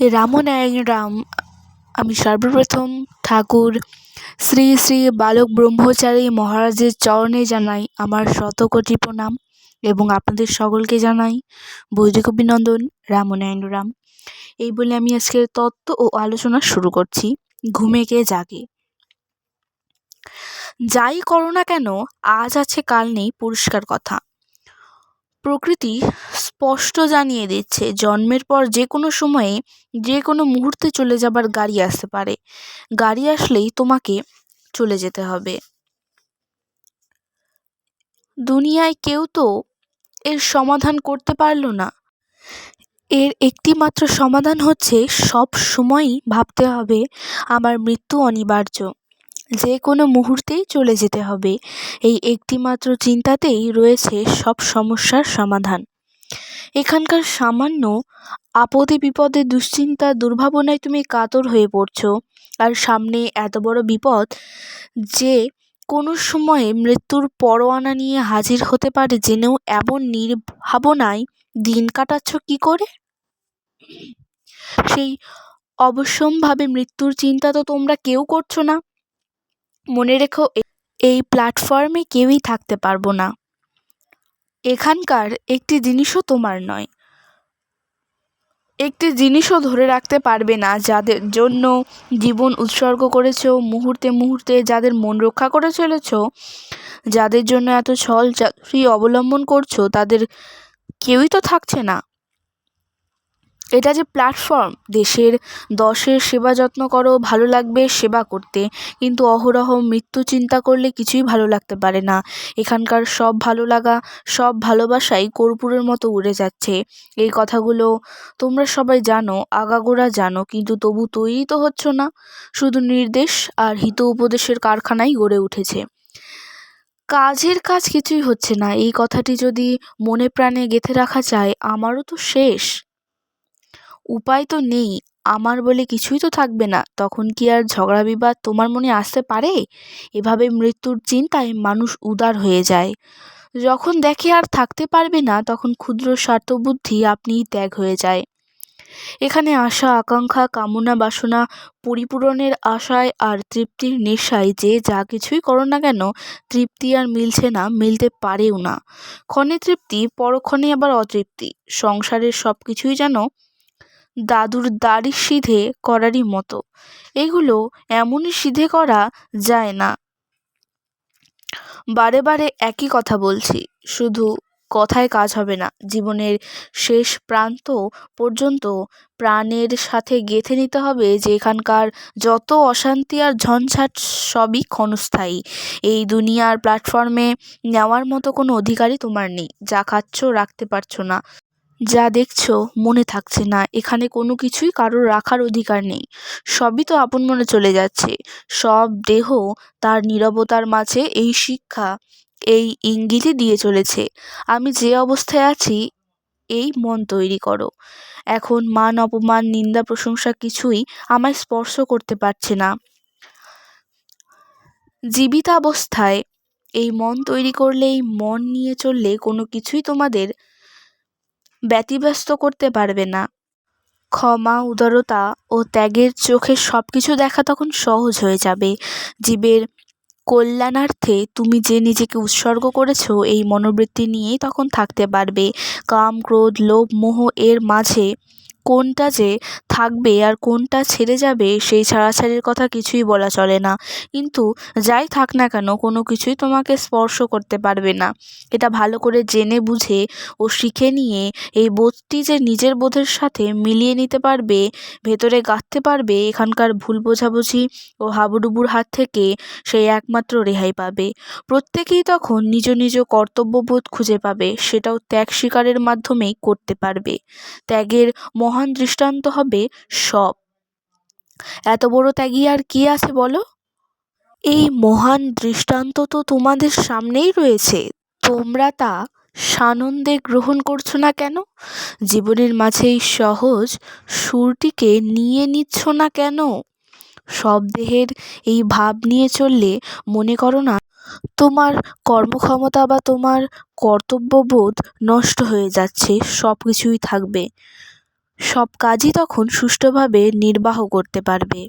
রামনারায়ণ রাম। আমি সর্বপ্রথম ঠাকুর। শ্রী শ্রী বালক ব্রহ্মচারী মহারাজের চরণে জানাই আমার শতকোটি প্রণাম এবং আপনাদের সকলকে জানাই বৈদিক অভিনন্দন রামনারায়ণ রাম। এই বলে আমি আজকের তত্ত্ব ও আলোচনা শুরু করছি। ঘুমে কে জাগে। যাই করো না কেন, আজ আছে কাল নেই, পুরস্কার কথা। প্রকৃতি স্পষ্ট জানিয়ে দিচ্ছে, জন্মের পর যে কোনো সময়ে যে কোনো মুহূর্তে চলে যাবার গাড়ি আসতে পারে। গাড়ি আসলেই তোমাকে চলে যেতে হবে। দুনিয়ায় কেউ তো এর সমাধান করতে পারল না। এর একটি মাত্র সমাধান হচ্ছে সব সময়ই ভাবতে হবে, আমার মৃত্যু অনিবার্য। যে কোনো মুহূর্তেই চলে যেতে হবে। এই একটিমাত্র চিন্তাতেই রয়েছে সব সমস্যার সমাধান। এখানকার সামান্য আপদে বিপদে দুশ্চিন্তা দুর্ভাবনায় তুমি কাতর হয়ে পড়ছো। আর সামনে এত বড় বিপদ যে কোনো সময়ে মৃত্যুর পরোয়ানা নিয়ে হাজির হতে পারে জেনেও এমন নির্ভাবনায় দিন কাটাচ্ছ কি করে? সেই অবশ্যম্ভাবে মৃত্যুর চিন্তা তো তোমরা কেউ করছ না। মনে রেখো এই প্ল্যাটফর্মে কেউই থাকতে পারব না। এখানকার একটি জিনিসও তোমার নয়। একটি জিনিসও ধরে রাখতে পারবে না যাদের জন্য জীবন উৎসর্গ করেছ, মুহূর্তে মুহূর্তে যাদের মন রক্ষা করে চলেছ, যাদের জন্য এত ছল চাকরি অবলম্বন করছ, তাদের কেউই তো থাকছে না। এটা যে প্ল্যাটফর্ম দেশের দশের সেবা যত্ন করো, ভালো লাগবে সেবা করতে। কিন্তু অহরহ মৃত্যু চিন্তা করলে কিছুই ভালো লাগতে পারে না। এখানকার সব ভালো লাগা, সব ভালোবাসাই কর্পূরের মতো উড়ে যাচ্ছে। এই কথাগুলো তোমরা সবাই জানো, আগাগোড়া জানো, কিন্তু তবু তৈরি তো হচ্ছ না। শুধু নির্দেশ আর হিত উপদেশের কারখানাই গড়ে উঠেছে। কাজের কাজ কিছুই হচ্ছে না। এই কথাটি যদি মনে প্রাণে গেঁথে রাখা যায়, আমারও তো শেষ। উপায় তো নেই। আমার বলে কিছুই তো থাকবে না। তখন কি আর ঝগড়া বিবাদ তোমার মনে আসতে পারে? এভাবে মৃত্যুর চিন্তায় মানুষ উদার হয়ে যায়। যখন দেখে আর থাকতে পারবে না, তখন ক্ষুদ্র স্বার্থবুদ্ধি আপনিই ত্যাগ হয়ে যায়। এখানে আশা, আকাঙ্ক্ষা, কামনা, বাসনা, পরিপূরণের আশায় আর তৃপ্তির নেশায় যে যা কিছুই করো না কেন, তৃপ্তি আর মিলছে না, মিলতে পারেও না। ক্ষণে তৃপ্তি, পরক্ষণে আবার অতৃপ্তি। সংসারের সব কিছুই যেন দাদুর দাড়ি সিধে করারই মতো। এগুলো এমনই সিধে করা যায় না। বারে বারে একই কথা বলছি। শুধু কথায় কাজ হবে না। জীবনের শেষ প্রান্ত পর্যন্ত প্রাণের সাথে গেঁথে নিতে হবে যে এখানকার যত অশান্তি আর ঝঞ্ঝাট সবই ক্ষণস্থায়ী। এই দুনিয়ার প্ল্যাটফর্মে নেওয়ার মতো কোনো অধিকারই তোমার নেই। যা খাচ্ছ, রাখতে পারছ না। যা দেখছ মনে থাকছে না। এখানে কোনো কিছুই কারোর রাখার অধিকার নেই। সবই তো আপন মনে চলে যাচ্ছে। সব দেহ তার নীরবতার মাঝে এই শিক্ষা, এই ইঙ্গিতই দিয়ে চলেছে। আমি যে অবস্থায় আছি, এই মন তৈরি করো। এখন মান অপমান, নিন্দা, প্রশংসা কিছুই আমায় স্পর্শ করতে পারছে না। জীবিতাবস্থায় এই মন তৈরি করলে এই মন নিয়ে চললে কোনো কিছুই তোমাদের ব্যতিব্যস্ত করতে পারবে না। ক্ষমা, উদারতা ও ত্যাগের চোখে সব কিছু দেখা তখন সহজ হয়ে যাবে। জীবের কল্যাণার্থে তুমি যে নিজেকে উৎসর্গ করেছ, এই মনোবৃত্তি নিয়েই তখন থাকতে পারবে। কাম, ক্রোধ, লোভ, মোহ এর মাঝে কোনটা যে থাকবে আর কোনটা ছেড়ে যাবে সেই ছাড়াছাড়ির কথা কিছুই বলা চলে না। কিন্তু যাই থাক না কেন, কোনো কিছুই তোমাকে স্পর্শ করতে পারবে না। এটা ভালো করে জেনে বুঝে ও শিখে নিয়ে এই বোধটি যে নিজের বোধের সাথে মিলিয়ে নিতে পারবে, ভেতরে গাঁথতে পারবে, এখানকার ভুল বোঝাবুঝি ও হাবুডুবুর হাত থেকে সেই একমাত্র রেহাই পাবে। প্রত্যেকেই তখন নিজ নিজ কর্তব্যবোধ খুঁজে পাবে, সেটাও ত্যাগ স্বীকারের মাধ্যমেই করতে পারবে। ত্যাগের মহান দৃষ্টান্ত হবে সব। এত বড় ত্যাগী আর কি আছে বলো? এই মহান দৃষ্টান্ত তো তোমাদের সামনেই রয়েছে। তোমরা তা সানন্দে গ্রহণ করছ না কেন? জীবনের মাঝে এই সহজ সুরটিকে নিয়ে নিচ্ছ না কেন? সব দেহের এই ভাব নিয়ে চললে মনে করো না, তোমার কর্মক্ষমতা বা তোমার কর্তব্যবোধ নষ্ট হয়ে যাচ্ছে সব কিছুই থাকবে। সব কাজই তখন সুষ্ঠুভাবে নির্বাহ করতে পারবে।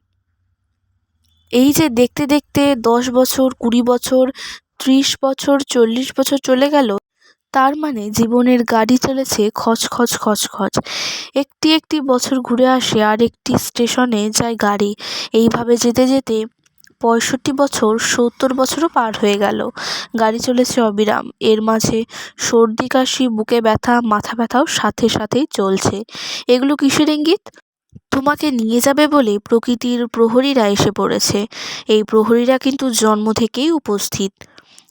এই যে দেখতে দেখতে দশ বছর, কুড়ি বছর, ত্রিশ বছর, চল্লিশ বছর চলে গেল, তার মানে জীবনের গাড়ি চলেছে খচ খচ খচ খচ। একটি একটি বছর ঘুরে আসে আর একটি স্টেশনে যায় গাড়ি। এইভাবে যেতে যেতে পঁয়ষট্টি বছর সত্তর বছরও পার হয়ে গেল। গাড়ি চলেছে অবিরাম। এর মাঝে সর্দি, কাশি, বুকে ব্যথা, মাথা ব্যথাও সাথে সাথেই চলছে। এগুলো কিসের ইঙ্গিত? তোমাকে নিয়ে যাবে বলে প্রকৃতির প্রহরীরা এসে পড়েছে। এই প্রহরীরা কিন্তু জন্ম থেকেই উপস্থিত।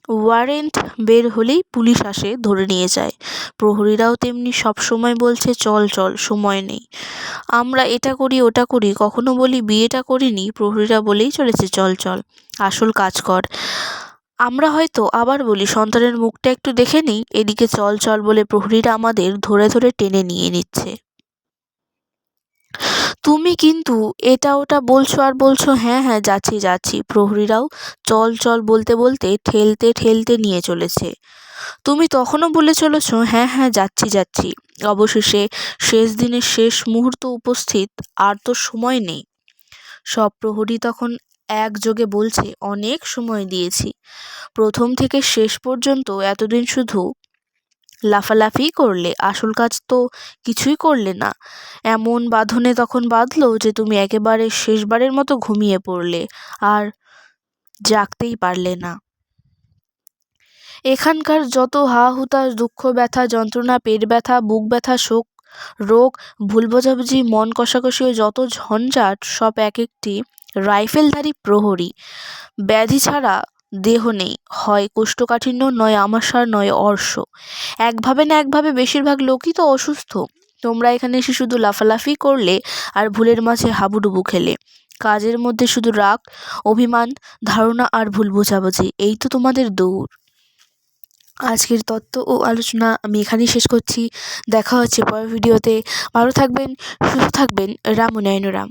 ওয়ারেন্ট বের হলেই পুলিশ আসে, ধরে নিয়ে যায়। প্রহরীরাও তেমনি সব সময় বলছে, চল চল, সময় নেই। আমরা এটা করি, ওটা করি, কখনো বলি বিয়েটা করিনি? প্রহরীরা বলেই চলেছে, চল চল, আসল কাজ কর। আমরা হয়তো আবার বলি, সন্তানের মুখটা একটু দেখে নিই, এদিকে চল চল বলে প্রহরীরা আমাদের ধরে ধরে টেনে নিয়ে নিচ্ছে। তুমি কিন্তু এটা ওটা বলছো আর বলছো হ্যাঁ হ্যাঁ যাচ্ছি যাচ্ছি। প্রহরীরাও চল চল বলতে বলতে ঠেলতে ঠেলতে নিয়ে চলেছে। তুমি তখনও বলে চলেছ হ্যাঁ হ্যাঁ যাচ্ছি যাচ্ছি। অবশেষে শেষ দিনের শেষ মুহূর্ত উপস্থিত, আর তো সময় নেই। সব প্রহরী তখন একযোগে বলছে, অনেক সময় দিয়েছি। প্রথম থেকে শেষ পর্যন্ত এতদিন শুধু লাফালাফিই করলে, আসল কাজ তো কিছুই করলে না। এমন বাঁধনে তখন বাঁধলো যে তুমি একেবারে শেষবারের মতো ঘুমিয়ে পড়লে, আর জাগতেই পারলে না। এখানকার যত হা হুতাশ দুঃখ ব্যথা যন্ত্রণা পেট ব্যথা বুক ব্যথা শোক, রোগ, ভুল বোঝাবুঝি, মন কষাকষি ও যত ঝঞ্ঝাট, সব এক একটি রাইফেলধারী প্রহরী। ব্যাধি ছাড়া দেহ নেই। হয় কোষ্ঠকাঠিন্য, নয় আমাশার নয় অর্শ। একভাবে না একভাবে বেশিরভাগ লোকই তো অসুস্থ। তোমরা এখানে এসে শুধু লাফালাফি করলে আর ভুলের মাঝে হাবুডুবু খেলে। কাজের মধ্যে শুধু রাগ, অভিমান, ধারণা আর ভুল বোঝাবুঝি, এই তো তোমাদের দৌড়। আজকের তত্ত্ব ও আলোচনা আমি এখানেই শেষ করছি। দেখা হচ্ছে পরের ভিডিওতে। ভালো থাকবেন, সুস্থ থাকবেন। রাম রাম।